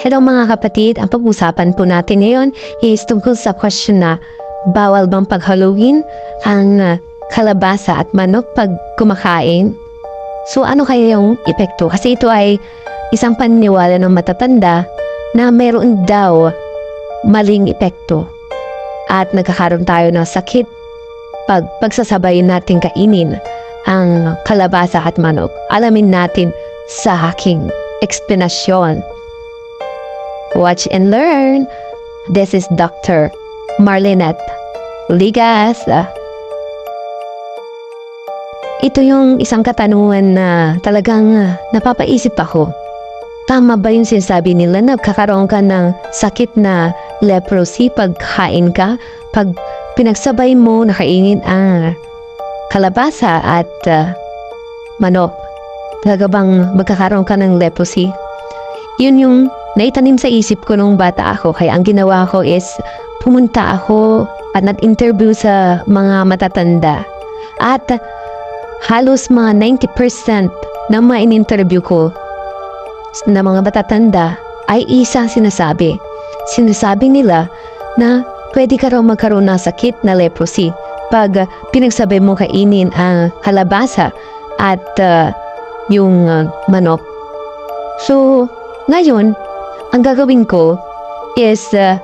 Hello mga kapatid, ang pag-usapan po natin ngayon is tungkol sa question na bawal bang paghaluin ang uh, kalabasa at manok pag kumakain? So ano kaya yung epekto? Kasi ito ay isang paniniwala ng matatanda na meron daw maling epekto at nagkakaroon tayo ng sakit pag pagsasabayin natin kainin ang kalabasa at manok. Alamin natin sa aking explanation. Watch and learn. This is Dr. Marlinette Ligas. Ito yung isang katanungan na talagang ah, napapaisip ako. Tama ba yung sinasabi nila na kakaroon ka ng sakit na leprosy pag kain ka? Pag pinagsabay mo na kainin ang kalabasa at ah, manok? Talaga bang magkakaroon ka ng leprosy? Yun yung naitanim sa isip ko nung bata ako. Kaya ang ginawa ko is pumunta ako at nag-interview sa mga matatanda. At halos mga 90% ng mga in-interview ko na mga matatanda ay isang sinasabi. Sinasabi nila na pwede ka raw magkaroon ng sakit na leprosy pag pinagsabi mo kainin ang kalabasa at uh, yung uh, manok. So, ngayon, ang gagawin ko is uh,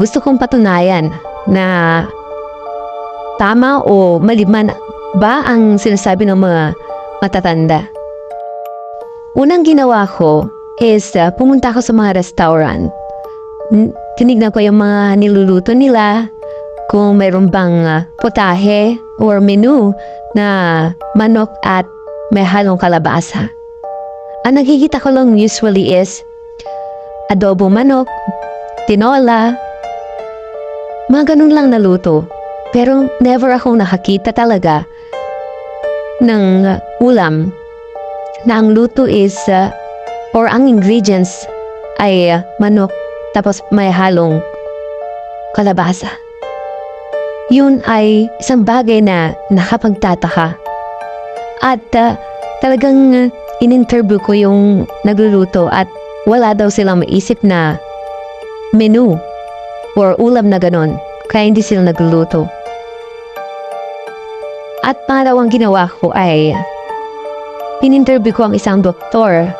gusto kong patunayan na tama o mali man ba ang sinasabi ng mga matatanda. Unang ginawa ko is uh, pumunta ako sa mga restaurant. Tinignan ko yung mga niluluto nila, kung mayroon bang uh, potahe or menu na manok at may halong kalabasa. Ang nakikita ko lang usually is adobo manok, tinola, mga ganun lang naluto. Pero never ako nakakita talaga ng ulam na ang luto is uh, or ang ingredients ay uh, manok tapos may halong kalabasa. Yun ay isang bagay na nakapagtataka. At uh, talagang uh, in-interview ko yung nagluluto at wala daw silang maisip na menu or ulam na ganon kaya hindi sila nagluluto. At pangalawang ginawa ko ay pininterview ko ang isang doktor,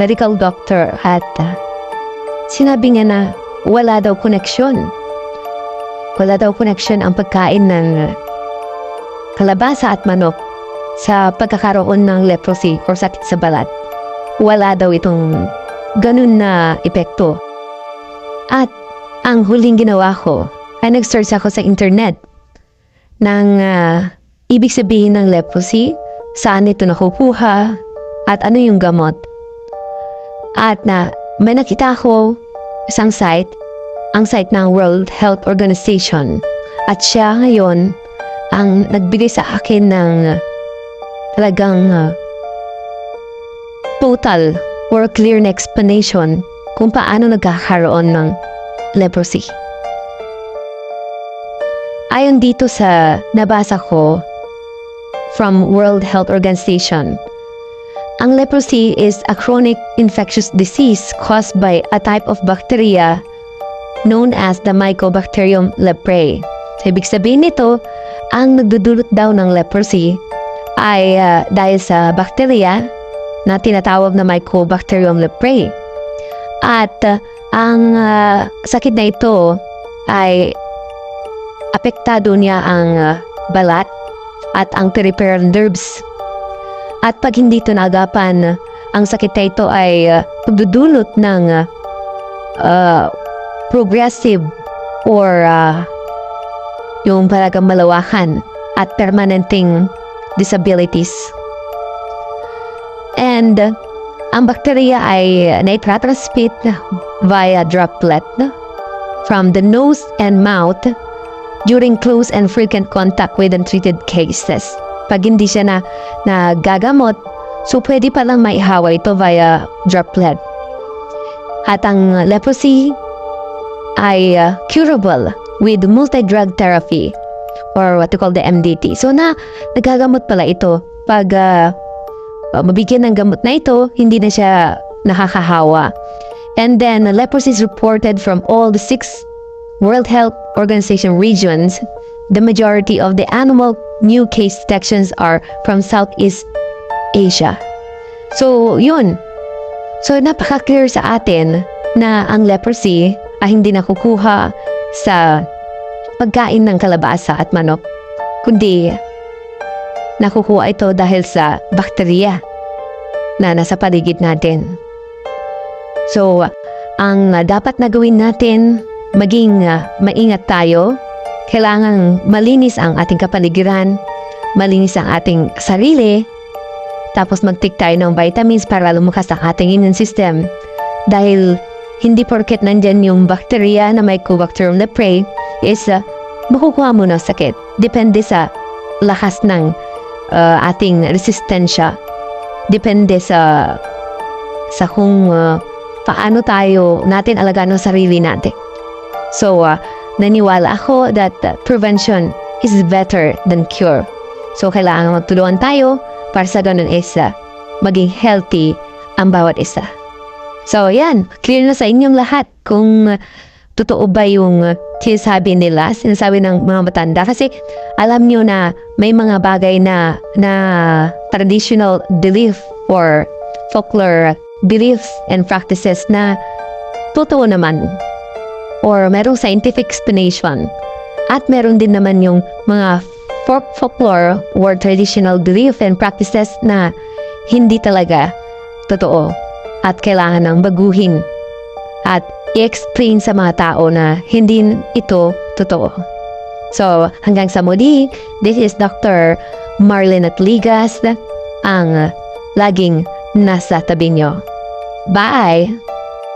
medical doctor at uh, sinabi niya na wala daw koneksyon. Wala daw koneksyon ang pagkain ng kalabasa at manok sa pagkakaroon ng leprosy or sakit sa balat. Wala daw itong ganun na epekto. At ang huling ginawa ko ay nag-search ako sa internet ng ah, ibig sabihin ng leprosy, saan ito nakukuha, at ano yung gamot. At na may nakita ko isang site, ang site ng World Health Organization. At siya ngayon ang nagbigay sa akin ng talagang ah, total or clear na explanation kung paano nagkakaroon ng leprosy. Ayon dito sa nabasa ko from World Health Organization, ang leprosy is a chronic infectious disease caused by a type of bacteria known as the Mycobacterium leprae. Ibig sabihin nito, ang nagdudulot daw ng leprosy ay ah, dahil sa bacteria na tinatawag na Mycobacterium leprae. At ah, ang ah, sakit na ito ay apektado niya ang ah, balat at ang peripheral nerves. At pag hindi ito naagapan, ang sakit na ito ay uh, pagdudulot ng uh, uh, progressive or uh, yung paragang malawakan at permanenteng disabilities. And ang bakterya ay naitratransmit via droplet from the nose and mouth during close and frequent contact with untreated cases. Pag hindi siya na nagagamot, so pwede palang maihawa ito via droplet. At ang leprosy ay uh, curable with multi-drug therapy or what we call the MDT. So na nagagamot pala ito kapag ah, uh, mabigyan ng gamot na ito, hindi na siya nakakahawa. And then, leprosy is reported from all the six World Health Organization regions. The majority of the animal new case detections are from Southeast Asia. So, yun. So, napaka-clear sa atin na ang leprosy ay hindi nakukuha sa pagkain ng kalabasa at manok, kundi nakukuha ito dahil sa bakterya na nasa paligid natin. So, ang dapat na gawin natin, maging uh, maingat tayo. Kailangang malinis ang ating kapaligiran, malinis ang ating sarili, tapos mag-take tayo ng vitamins para lumakas ang ating immune system. Dahil hindi porket nandyan yung bakterya na Mycobacterium leprae is uh, makukuha mo ng sakit. Depende sa lakas ng uh, ating resistensya. Depende sa sa kung uh, paano tayo natin alagaan ang sarili natin. So, uh, naniwala ako that uh, prevention is better than cure. So, kailangan magtulungan tayo para sa ganun is uh, maging healthy ang bawat isa. So, yan. Clear na sa inyong lahat kung uh, totoo ba yung uh, sinasabi nila, sinasabi ng mga matanda. Kasi alam nyo na may mga bagay na, na traditional belief or folklore beliefs and practices na totoo naman or merong scientific explanation. At meron din naman yung mga folk folklore or traditional belief and practices na hindi talaga totoo at kailangan ng baguhin at i-explain sa mga tao na hindi ito totoo. So, hanggang sa muli, this is Dr. Marlene Atligas, ang laging nasa tabi nyo. Bye!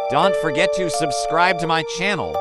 Don't forget to subscribe to my channel